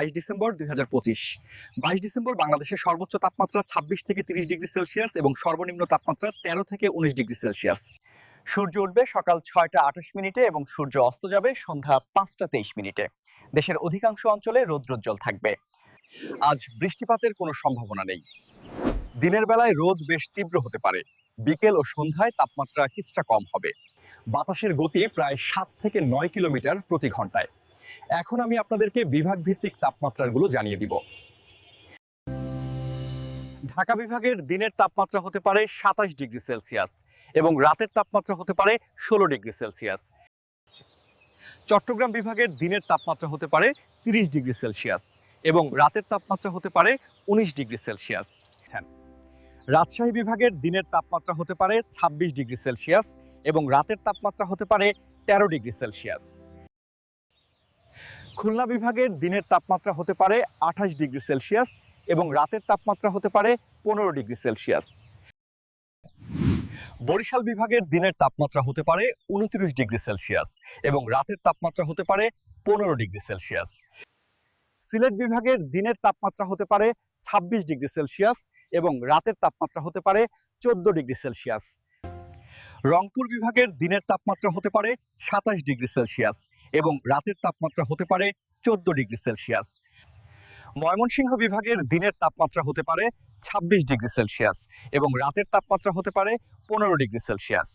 বাইশ ডিসেম্বর দুই হাজার পঁচিশ। বাইশ ডিসেম্বর বাংলাদেশের সর্বোচ্চ তাপমাত্রা ছাব্বিশ থেকে তিরিশ ডিগ্রি সেলসিয়াস এবং সর্বনিম্ন তাপমাত্রা তেরো থেকে উনিশ ডিগ্রি সেলসিয়াস। সূর্য উঠবে সকাল ছয়টা আঠাশ মিনিটে এবং সূর্য অস্ত যাবে সন্ধ্যা পাঁচটা তেইশ মিনিটে। দেশের অধিকাংশ অঞ্চলে রৌদ্রোজ্জ্বল থাকবে। আজ বৃষ্টিপাতের কোনো সম্ভাবনা নেই। দিনের বেলায় রোদ বেশ তীব্র হতে পারে। বিকেল ও সন্ধ্যায় তাপমাত্রা কিছুটা কম হবে। বাতাসের গতি প্রায় সাত থেকে নয় কিলোমিটার প্রতি ঘন্টায়। এখন আমি আপনাদেরকে বিভাগ ভিত্তিক তাপমাত্রাগুলো জানিয়ে দিব। ঢাকা বিভাগের দিনের তাপমাত্রা হতে পারে সাতাশ ডিগ্রি সেলসিয়াস এবং রাতের তাপমাত্রা হতে পারে ষোলো ডিগ্রি সেলসিয়াস। চট্টগ্রাম বিভাগের দিনের তাপমাত্রা হতে পারে তিরিশ ডিগ্রি সেলসিয়াস এবং রাতের তাপমাত্রা হতে পারে উনিশ ডিগ্রি সেলসিয়াস। রাজশাহী বিভাগের দিনের তাপমাত্রা হতে পারে ছাব্বিশ ডিগ্রি সেলসিয়াস এবং রাতের তাপমাত্রা হতে পারে তেরো ডিগ্রি সেলসিয়াস। খুলনা বিভাগের দিনের তাপমাত্রা হতে পারে আঠাশ ডিগ্রি সেলসিয়াস এবং রাতের তাপমাত্রা হতে পারে পনেরো ডিগ্রি সেলসিয়াস। বরিশাল বিভাগের দিনের তাপমাত্রা হতে পারে উনত্রিশ ডিগ্রি সেলসিয়াস এবং রাতের তাপমাত্রা হতে পারে পনেরো ডিগ্রি সেলসিয়াস। সিলেট বিভাগের দিনের তাপমাত্রা হতে পারে ছাব্বিশ ডিগ্রি সেলসিয়াস এবং রাতের তাপমাত্রা হতে পারে চোদ্দ ডিগ্রি সেলসিয়াস। রংপুর বিভাগের দিনের তাপমাত্রা হতে পারে সাতাশ ডিগ্রি সেলসিয়াস এবং রাতের তাপমাত্রা হতে পারে চোদ্দ ডিগ্রি সেলসিয়াস। ময়মনসিংহ বিভাগের দিনের তাপমাত্রা হতে পারে ছাব্বিশ ডিগ্রি সেলসিয়াস এবং রাতের তাপমাত্রা হতে পারে পনেরো ডিগ্রি সেলসিয়াস।